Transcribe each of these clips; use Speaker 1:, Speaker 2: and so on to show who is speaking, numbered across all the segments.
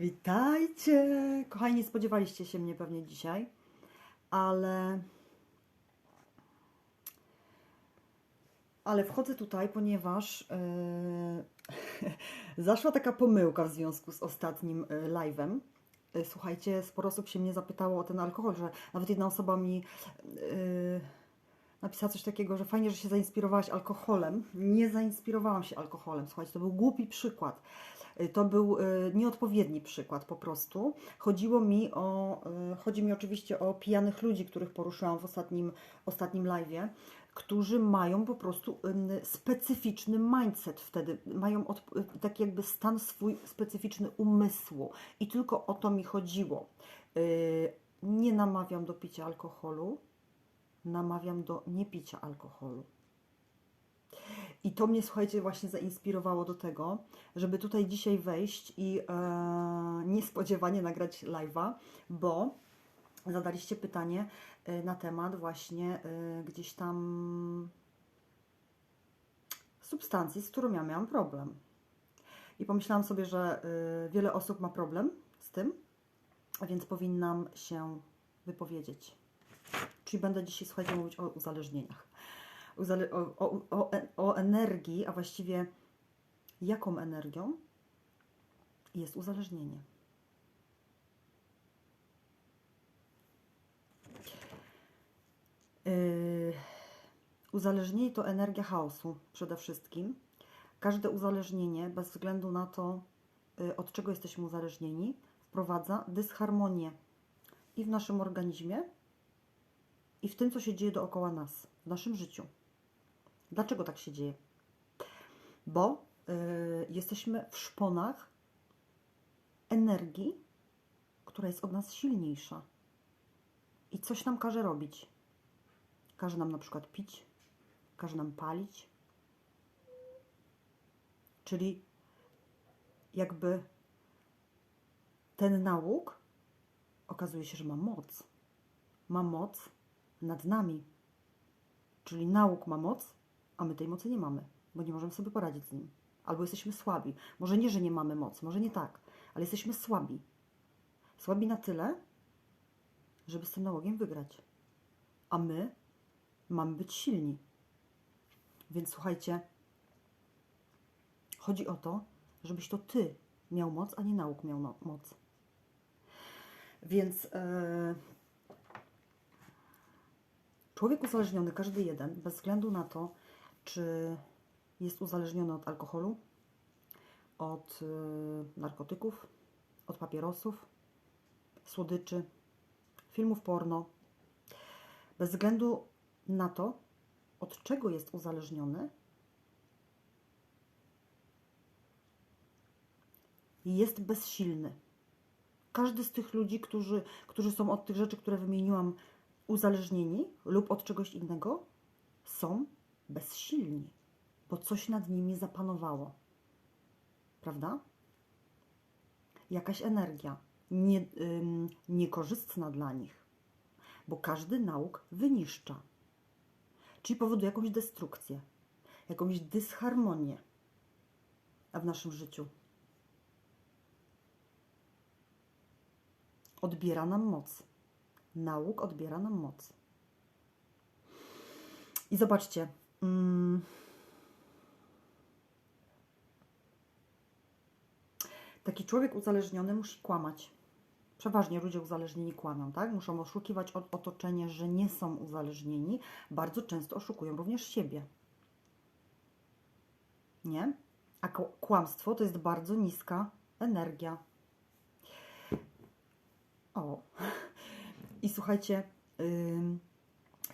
Speaker 1: Witajcie! Kochani, nie spodziewaliście się mnie pewnie dzisiaj, ale. Ale wchodzę tutaj, ponieważ yy, zaszła taka pomyłka w związku z ostatnim yy, live'em. Yy, Słuchajcie, sporo osób się mnie zapytało o ten alkohol, że nawet jedna osoba mi yy, napisała coś takiego, że fajnie, że się zainspirowałaś alkoholem. Nie zainspirowałam się alkoholem. Słuchajcie, to był głupi przykład. Y, To był y, nieodpowiedni przykład po prostu. Chodziło mi o, y, chodzi mi oczywiście o pijanych ludzi, których poruszyłam w ostatnim, ostatnim live'ie, którzy mają po prostu specyficzny mindset wtedy, mają od, taki jakby stan swój specyficzny umysłu i tylko o to mi chodziło. Nie namawiam do picia alkoholu, namawiam do niepicia alkoholu. I to mnie, słuchajcie, właśnie zainspirowało do tego, żeby tutaj dzisiaj wejść i e, niespodziewanie nagrać live'a, bo zadaliście pytanie e, na temat właśnie e, gdzieś tam substancji, z którą ja miałam problem. I pomyślałam sobie, że e, wiele osób ma problem z tym, a więc powinnam się wypowiedzieć. Czyli będę dzisiaj, słuchajcie, mówić o uzależnieniach uzale- o, o, o, energii, a właściwie jaką energią jest uzależnienie. Yy, uzależnienie to energia chaosu przede wszystkim. Każde uzależnienie, bez względu na to, yy, od czego jesteśmy uzależnieni, wprowadza dysharmonię i w naszym organizmie, i w tym, co się dzieje dookoła nas, w naszym życiu. Dlaczego tak się dzieje? Bo y, jesteśmy w szponach energii, która jest od nas silniejsza. I coś nam każe robić. Każe nam na przykład pić, każe nam palić. Czyli jakby ten nauk okazuje się, że ma moc. Ma moc nad nami. Czyli nauk ma moc, a my tej mocy nie mamy, bo nie możemy sobie poradzić z nim. Albo jesteśmy słabi. Może nie, że nie mamy mocy, może nie tak, ale jesteśmy słabi. Słabi na tyle, żeby z tym nałogiem wygrać. A my mamy być silni. Więc słuchajcie, chodzi o to, żebyś to ty miał moc, a nie nauk miał no- moc. Więc e, człowiek uzależniony, każdy jeden, bez względu na to, czy jest uzależniony od alkoholu, od y, narkotyków, od papierosów, słodyczy, filmów porno, bez względu na to, od czego jest uzależniony, jest bezsilny. Każdy z tych ludzi, którzy, którzy są od tych rzeczy, które wymieniłam, uzależnieni lub od czegoś innego, są bezsilni, bo coś nad nimi zapanowało. Prawda? Jakaś energia nie, ym, niekorzystna dla nich, bo każdy nauk wyniszcza, czyli powoduje jakąś destrukcję, jakąś dysharmonię w naszym życiu. Odbiera nam moc. Nauk odbiera nam moc. I zobaczcie. Mm, taki człowiek uzależniony musi kłamać. Przeważnie ludzie uzależnieni kłamią, tak? Muszą oszukiwać otoczenie, że nie są uzależnieni. Bardzo często oszukują również siebie. Nie? A kłamstwo to jest bardzo niska energia. O. I słuchajcie, ym,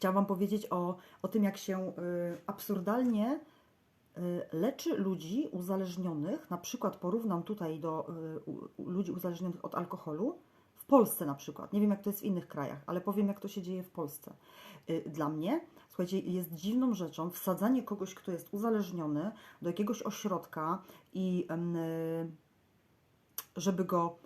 Speaker 1: chciałam Wam powiedzieć o, o tym, jak się y, absurdalnie y, leczy ludzi uzależnionych. Na przykład porównam tutaj do y, ludzi uzależnionych od alkoholu. W Polsce na przykład. Nie wiem, jak to jest w innych krajach, ale powiem, jak to się dzieje w Polsce. Dla mnie, słuchajcie, jest dziwną rzeczą wsadzanie kogoś, kto jest uzależniony, do jakiegoś ośrodka i żeby go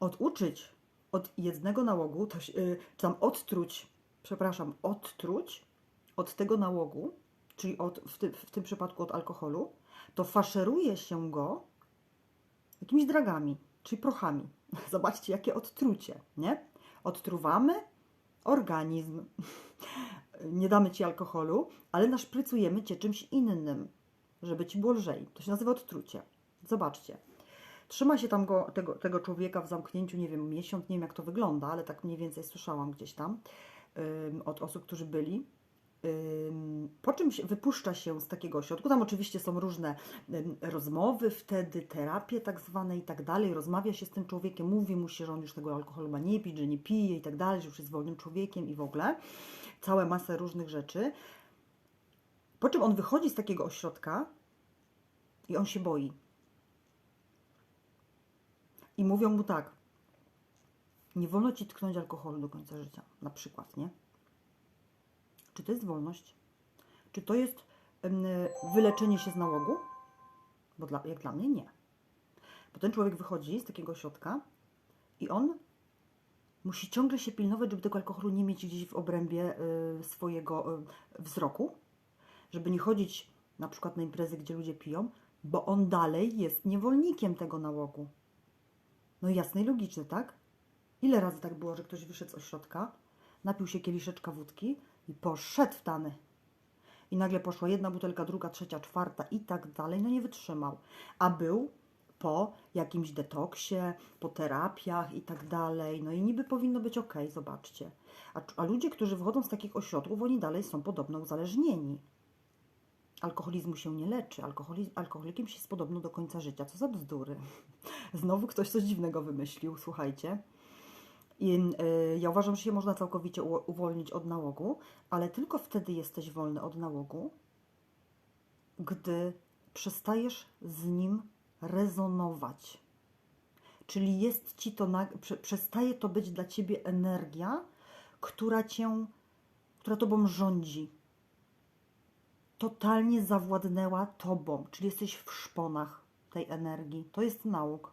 Speaker 1: oduczyć od jednego nałogu, to, czy tam odtruć, przepraszam, odtruć od tego nałogu, czyli od, w, ty, w tym przypadku od alkoholu, to faszeruje się go jakimiś dragami. czyli prochami. Zobaczcie, jakie odtrucie, nie? Odtruwamy organizm. Nie damy ci alkoholu, ale naszprycujemy cię czymś innym, żeby ci było lżej. To się nazywa odtrucie. Zobaczcie. Trzyma się tam go, tego, tego człowieka w zamknięciu, nie wiem, miesiąc, nie wiem jak to wygląda, ale tak mniej więcej słyszałam gdzieś tam od osób, którzy byli. Po czym wypuszcza się z takiego ośrodku. Tam oczywiście są różne rozmowy, wtedy terapie tak zwane i tak dalej. Rozmawia się z tym człowiekiem, mówi mu się, że on już tego alkoholu ma nie pić, że nie pije i tak dalej, że już jest wolnym człowiekiem i w ogóle. Całe masę różnych rzeczy. Po czym on wychodzi z takiego ośrodka i on się boi. I mówią mu tak, nie wolno ci tknąć alkoholu do końca życia, na przykład, nie? Czy to jest wolność? Czy to jest wyleczenie się z nałogu? Bo dla, jak dla mnie nie. Bo ten człowiek wychodzi z takiego ośrodka i on musi ciągle się pilnować, żeby tego alkoholu nie mieć gdzieś w obrębie y, swojego y, wzroku, żeby nie chodzić na przykład na imprezy, gdzie ludzie piją, bo on dalej jest niewolnikiem tego nałogu. No jasne i logiczne, tak? Ile razy tak było, że ktoś wyszedł z ośrodka, napił się kieliszeczka wódki i poszedł w tany. I nagle poszła jedna butelka, druga, trzecia, czwarta i tak dalej. No nie wytrzymał. A był po jakimś detoksie, po terapiach i tak dalej. No i niby powinno być ok, zobaczcie. A, a ludzie, którzy wychodzą z takich ośrodków, oni dalej są podobno uzależnieni. Alkoholizmu się nie leczy. Alkoholi, alkoholikiem się jest podobno do końca życia. Co za bzdury. Znowu ktoś coś dziwnego wymyślił, słuchajcie. I, y, ja uważam, że się można całkowicie uwolnić od nałogu, ale tylko wtedy jesteś wolny od nałogu, gdy przestajesz z nim rezonować. Czyli jest ci to, przestaje to być dla ciebie energia, która cię, która tobą rządzi. Totalnie zawładnęła tobą, czyli jesteś w szponach tej energii. To jest nauk.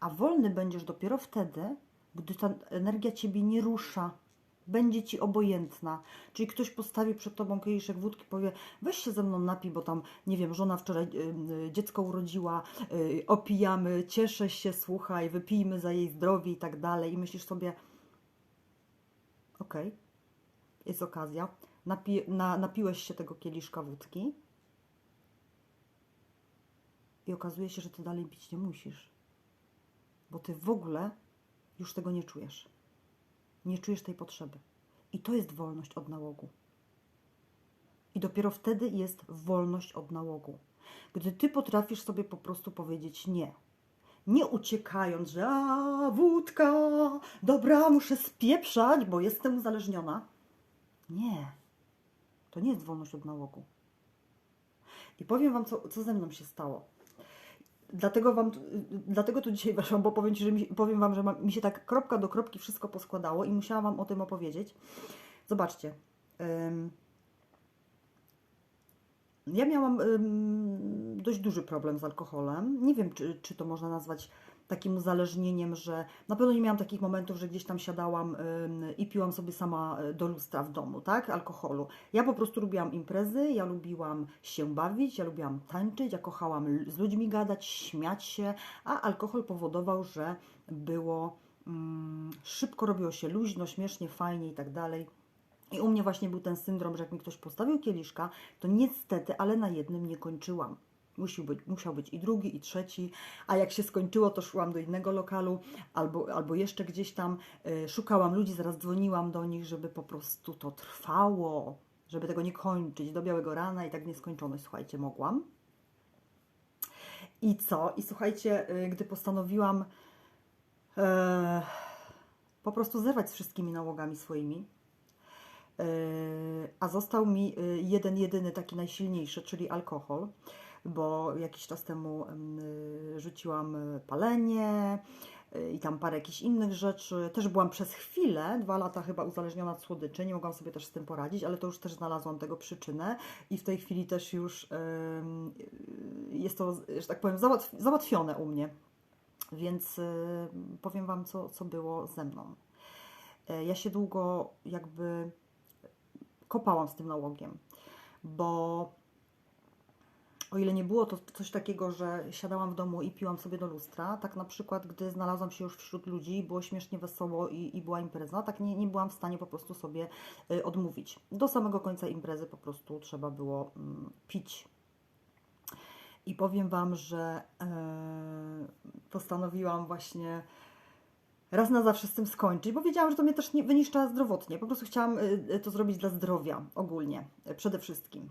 Speaker 1: A wolny będziesz dopiero wtedy, gdy ta energia ciebie nie rusza, będzie ci obojętna. Czyli ktoś postawi przed tobą kieliszek wódki, powie: weź się ze mną napij, bo tam, nie wiem, żona wczoraj y, y, dziecko urodziła, y, opijamy, cieszę się, słuchaj, wypijmy za jej zdrowie i tak dalej. I myślisz sobie: okej, jest okazja, napi- na, napiłeś się tego kieliszka wódki i okazuje się, że ty dalej pić nie musisz, bo ty w ogóle już tego nie czujesz. Nie czujesz tej potrzeby. I to jest wolność od nałogu. I dopiero wtedy jest wolność od nałogu. Gdy ty potrafisz sobie po prostu powiedzieć nie. Nie uciekając, że a, wódka, dobra, muszę spieprzać, bo jestem uzależniona. Nie. To nie jest wolność od nałogu. I powiem Wam, co, co ze mną się stało. Dlatego, wam, dlatego tu dzisiaj weszłam, bo powiem, ci, że mi, powiem Wam, że ma, mi się tak kropka do kropki wszystko poskładało i musiałam Wam o tym opowiedzieć. Zobaczcie. Ym, ja miałam ym, dość duży problem z alkoholem. Nie wiem, czy, czy to można nazwać takim uzależnieniem, że na pewno nie miałam takich momentów, że gdzieś tam siadałam i piłam sobie sama y, do lustra w domu, tak? Alkoholu. Ja po prostu lubiłam imprezy, ja lubiłam się bawić, ja lubiłam tańczyć, ja kochałam z ludźmi gadać, śmiać się, a alkohol powodował, że było mm, szybko robiło się luźno, śmiesznie, fajnie i tak dalej. I u mnie właśnie był ten syndrom, że jak mi ktoś postawił kieliszka, to niestety, ale na jednym nie kończyłam. Musiał być, musiał być i drugi, i trzeci, a jak się skończyło, to szłam do innego lokalu albo, albo jeszcze gdzieś tam y, szukałam ludzi, zaraz dzwoniłam do nich, żeby po prostu to trwało, żeby tego nie kończyć do białego rana i tak nieskończoność, słuchajcie, mogłam. I co? I słuchajcie, y, gdy postanowiłam e, po prostu zerwać z wszystkimi nałogami swoimi, Yy, a został mi yy, jeden, jedyny taki najsilniejszy, czyli alkohol, bo jakiś czas temu yy, rzuciłam yy, palenie yy, i tam parę jakichś innych rzeczy. Też byłam przez chwilę, dwa lata chyba uzależniona od słodyczy, nie mogłam sobie też z tym poradzić, ale to już też znalazłam tego przyczynę i w tej chwili też już jest to, że tak powiem, załatw załatwione u mnie. Więc powiem Wam, co, co było ze mną. Yy, Ja się długo jakby kopałam z tym nałogiem, bo o ile nie było to coś takiego, że siadałam w domu i piłam sobie do lustra, tak na przykład, gdy znalazłam się już wśród ludzi, było śmiesznie wesoło i, i była impreza, tak nie, nie byłam w stanie po prostu sobie y, odmówić. Do samego końca imprezy po prostu trzeba było mm, pić. I powiem Wam, że e, postanowiłam właśnie raz na zawsze z tym skończyć, bo wiedziałam, że to mnie też nie wyniszcza zdrowotnie. Po prostu chciałam y, to zrobić dla zdrowia ogólnie, y, przede wszystkim.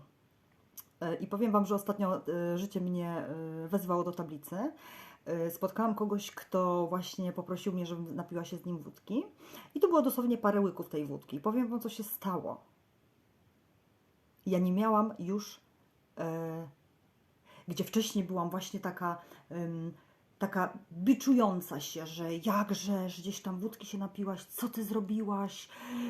Speaker 1: E, I powiem Wam, że ostatnio e, życie mnie e, wezwało do tablicy. Spotkałam kogoś, kto właśnie poprosił mnie, żebym napiła się z nim wódki. I to było dosłownie parę łyków tej wódki. I powiem Wam, co się stało. Ja nie miałam już, gdzie wcześniej byłam właśnie taka, taka biczująca się, że jakżeż gdzieś tam wódki się napiłaś, co ty zrobiłaś,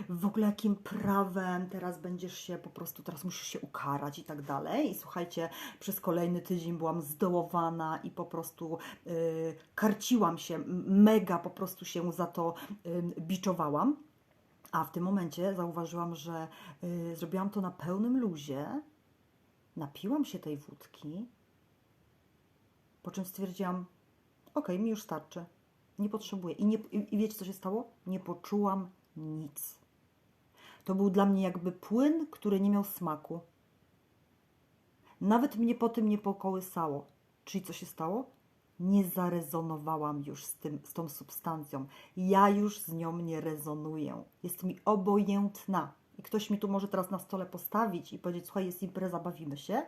Speaker 1: w ogóle jakim prawem teraz będziesz się po prostu, teraz musisz się ukarać i tak dalej. I słuchajcie, przez kolejny tydzień byłam zdołowana i po prostu y, karciłam się, mega po prostu się za to y, biczowałam. A w tym momencie zauważyłam, że y, zrobiłam to na pełnym luzie, napiłam się tej wódki, po czym stwierdziłam, okej, mi już starczy, nie potrzebuję. I, nie, I wiecie, co się stało? Nie poczułam nic. To był dla mnie jakby płyn, który nie miał smaku. Nawet mnie po tym nie pokołysało. Czyli co się stało? Nie zarezonowałam już z, tym, z tą substancją. Ja już z nią nie rezonuję. Jest mi obojętna. I ktoś mi tu może teraz na stole postawić i powiedzieć: Słuchaj, jest impreza, bawimy się.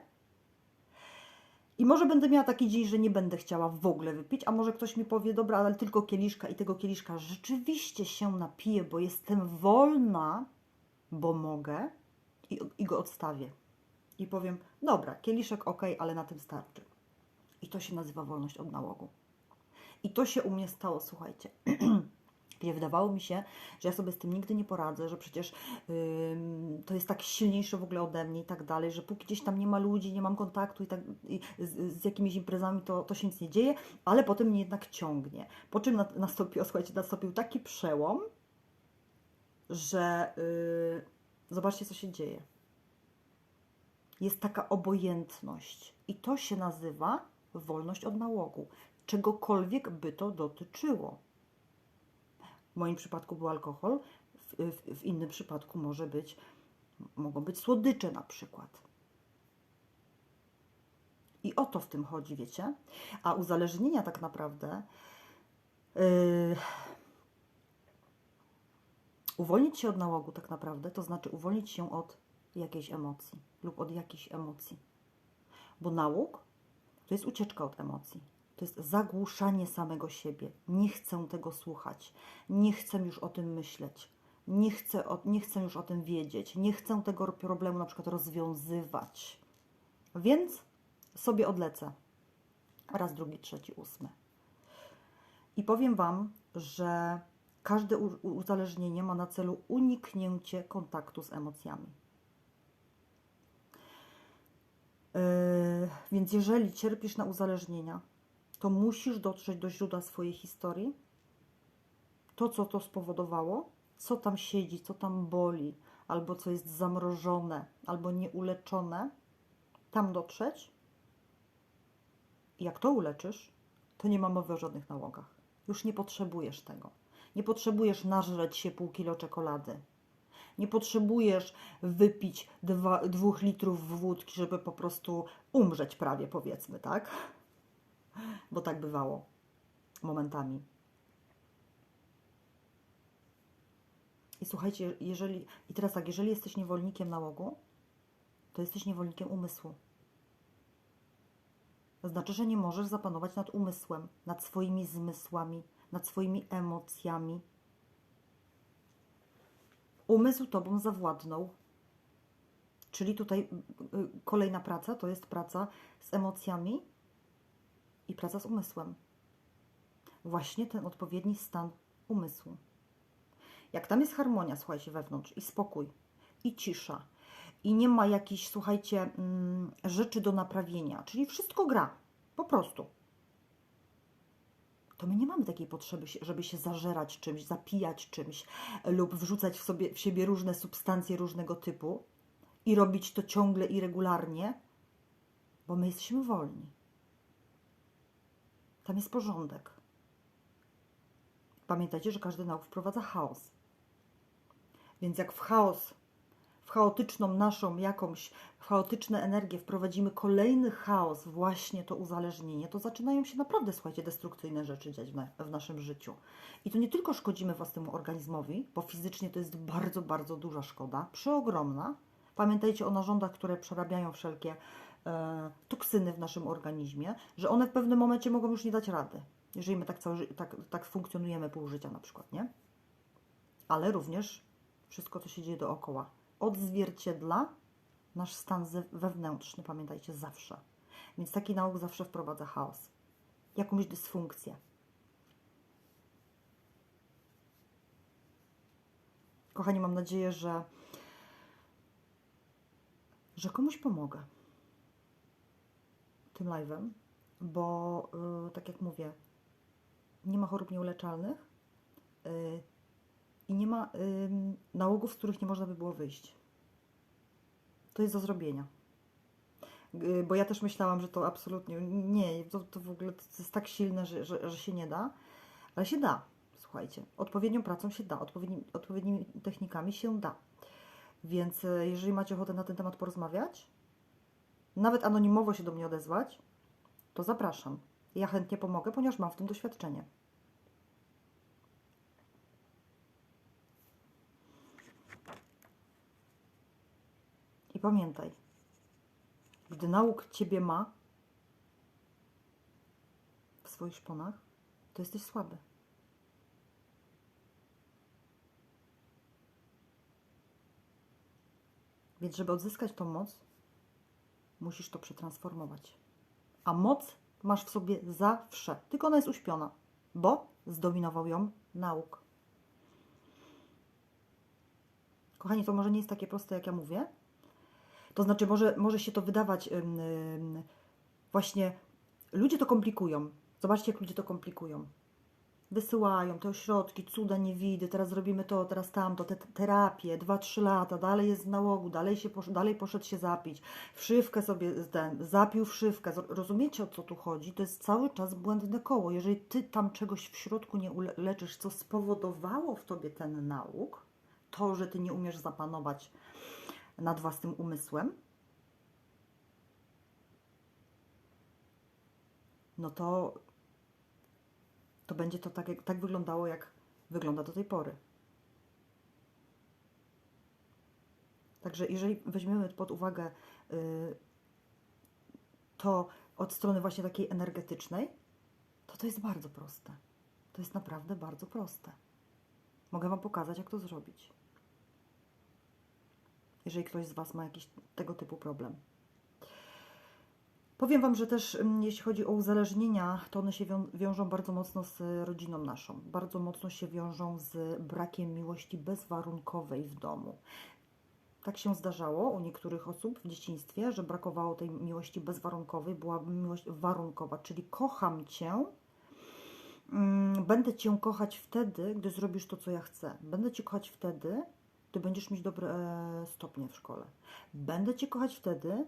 Speaker 1: I może będę miała taki dzień, że nie będę chciała w ogóle wypić, a może ktoś mi powie, dobra, ale tylko kieliszka i tego kieliszka rzeczywiście się napiję, bo jestem wolna, bo mogę i, i go odstawię. I powiem, dobra, kieliszek ok, ale na tym starczy. I to się nazywa wolność od nałogu. I to się u mnie stało, słuchajcie. Gdzie wydawało mi się, że ja sobie z tym nigdy nie poradzę, że przecież ym, to jest tak silniejsze w ogóle ode mnie i tak dalej, że póki gdzieś tam nie ma ludzi, nie mam kontaktu i tak i z, z jakimiś imprezami, to, to się nic nie dzieje, ale potem mnie jednak ciągnie. Po czym na- nastąpił, słuchajcie, nastąpił taki przełom, że yy, zobaczcie, co się dzieje. Jest taka obojętność i to się nazywa wolność od nałogu. Czegokolwiek by to dotyczyło. Moim przypadku był alkohol, w, w, w innym przypadku może być, mogą być słodycze na przykład. I o to w tym chodzi, wiecie? A uzależnienia tak naprawdę. Yy, uwolnić się od nałogu tak naprawdę, to znaczy uwolnić się od jakiejś emocji lub od jakichś emocji. Bo nałóg to jest ucieczka od emocji. To jest zagłuszanie samego siebie. Nie chcę tego słuchać. Nie chcę już o tym myśleć. Nie chcę, o, nie chcę już o tym wiedzieć. Nie chcę tego problemu na przykład rozwiązywać. Więc sobie odlecę. Raz, drugi, trzeci, ósmy. I powiem Wam, że każde uzależnienie ma na celu uniknięcie kontaktu z emocjami. Yy, więc jeżeli cierpisz na uzależnienia, to musisz dotrzeć do źródła swojej historii, to co to spowodowało, co tam siedzi, co tam boli, albo co jest zamrożone, albo nieuleczone, tam dotrzeć. I jak to uleczysz, to nie ma mowy o żadnych nałogach. Już nie potrzebujesz tego. Nie potrzebujesz nażreć się pół kilo czekolady. Nie potrzebujesz wypić dwa, dwóch litrów wódki, żeby po prostu umrzeć prawie, powiedzmy, tak? Bo tak bywało momentami. I słuchajcie, jeżeli, i teraz tak, jeżeli jesteś niewolnikiem nałogu, to jesteś niewolnikiem umysłu. Znaczy, że nie możesz zapanować nad umysłem, nad swoimi zmysłami, nad swoimi emocjami. Umysł tobą zawładnął. Czyli tutaj y, y, kolejna praca to jest praca z emocjami i praca z umysłem. Właśnie ten odpowiedni stan umysłu. Jak tam jest harmonia, słuchajcie, wewnątrz i spokój, i cisza, i nie ma jakichś, słuchajcie, mm, rzeczy do naprawienia, czyli wszystko gra, po prostu. To my nie mamy takiej potrzeby, żeby się zażerać czymś, zapijać czymś lub wrzucać w, sobie, w siebie różne substancje różnego typu i robić to ciągle i regularnie, bo my jesteśmy wolni. Tam jest porządek. Pamiętajcie, że każdy nauk wprowadza chaos. Więc jak w chaos, w chaotyczną naszą jakąś, w chaotyczne energię wprowadzimy kolejny chaos, właśnie to uzależnienie, to zaczynają się naprawdę, słuchajcie, destrukcyjne rzeczy dziać w, na, w naszym życiu. I to nie tylko szkodzimy własnemu organizmowi, bo fizycznie to jest bardzo, bardzo duża szkoda, przeogromna. Pamiętajcie o narządach, które przerabiają wszelkie toksyny w naszym organizmie, że one w pewnym momencie mogą już nie dać rady, jeżeli my tak, całe, tak, tak funkcjonujemy pół życia na przykład, nie? Ale również wszystko, co się dzieje dookoła, odzwierciedla nasz stan wewnętrzny, pamiętajcie, zawsze. Więc taki nauk zawsze wprowadza chaos, jakąś dysfunkcję. Kochani, mam nadzieję, że, że komuś pomogę tym live'em, bo y, tak jak mówię, nie ma chorób nieuleczalnych y, i nie ma ym, nałogów, z których nie można by było wyjść. To jest do zrobienia. Y, Bo ja też myślałam, że to absolutnie nie, to, to w ogóle to jest tak silne, że, że, że się nie da, ale się da. Słuchajcie, odpowiednią pracą się da, odpowiedni, odpowiednimi technikami się da. Więc y, jeżeli macie ochotę na ten temat porozmawiać, nawet anonimowo się do mnie odezwać, to zapraszam. Ja chętnie pomogę, ponieważ mam w tym doświadczenie. I pamiętaj, gdy nauk Ciebie ma w swoich szponach, to jesteś słaby. Więc, żeby odzyskać tą moc, musisz to przetransformować. A moc masz w sobie zawsze, tylko ona jest uśpiona, bo zdominował ją nauk. Kochani, to może nie jest takie proste, jak ja mówię. To znaczy, może, może się to wydawać ym, właśnie. Ludzie to komplikują. Zobaczcie, jak ludzie to komplikują. Wysyłają te ośrodki, cuda niewidy, teraz zrobimy to, teraz tamto, te te- terapie, 2-3 lata, dalej jest w nałogu, dalej, się posz, dalej poszedł się zapić, wszywkę sobie ten, zapił wszywkę. Rozumiecie o co tu chodzi? To jest cały czas błędne koło. Jeżeli ty tam czegoś w środku nie ule- leczysz, co spowodowało w tobie ten nauk, to, że ty nie umiesz zapanować nad własnym umysłem, no to, to będzie to tak, jak, tak wyglądało, jak wygląda do tej pory. Także jeżeli weźmiemy pod uwagę y, to od strony właśnie takiej energetycznej, to to jest bardzo proste. To jest naprawdę bardzo proste. Mogę Wam pokazać, jak to zrobić. Jeżeli ktoś z Was ma jakiś tego typu problem. Powiem Wam, że też mm, jeśli chodzi o uzależnienia, to one się wią- wiążą bardzo mocno z rodziną naszą. Bardzo mocno się wiążą z brakiem miłości bezwarunkowej w domu. Tak się zdarzało u niektórych osób w dzieciństwie, że brakowało tej miłości bezwarunkowej, była miłość warunkowa, czyli kocham Cię, mm, będę Cię kochać wtedy, gdy zrobisz to, co ja chcę. Będę Cię kochać wtedy, gdy będziesz mieć dobre e, stopnie w szkole. Będę Cię kochać wtedy,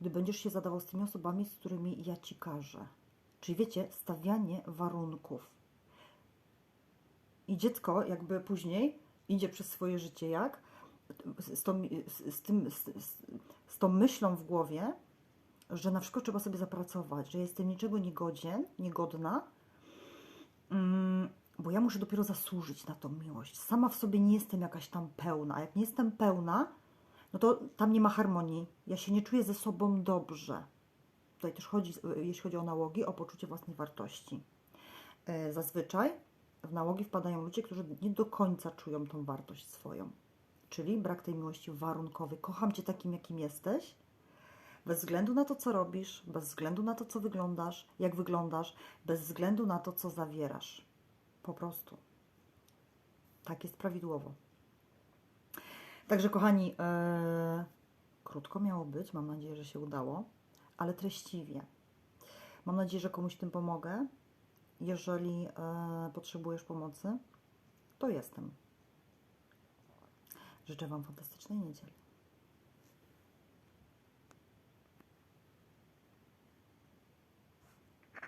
Speaker 1: gdy będziesz się zadawał z tymi osobami, z którymi ja Ci każę. Czyli wiecie, stawianie warunków. I dziecko jakby później idzie przez swoje życie jak? Z, tą, z, tym, z, z, tą myślą w głowie, że na przykład trzeba sobie zapracować, że jestem niczego niegodzien, niegodna, mm, bo ja muszę dopiero zasłużyć na tą miłość. Sama w sobie nie jestem jakaś tam pełna. Jak nie jestem pełna, no to tam nie ma harmonii. Ja się nie czuję ze sobą dobrze. Tutaj też chodzi, y, jeśli chodzi o nałogi, o poczucie własnej wartości. E, Zazwyczaj w nałogi wpadają ludzie, którzy nie do końca czują tą wartość swoją. Czyli brak tej miłości warunkowej. Kocham Cię takim, jakim jesteś, bez względu na to, co robisz, bez względu na to, co wyglądasz, jak wyglądasz, bez względu na to, co zawierasz. Po prostu. Tak jest prawidłowo. Także, kochani, e, krótko miało być. Mam nadzieję, że się udało, ale treściwie. Mam nadzieję, że komuś tym pomogę. Jeżeli e, potrzebujesz pomocy, to jestem. Życzę Wam fantastycznej niedzieli.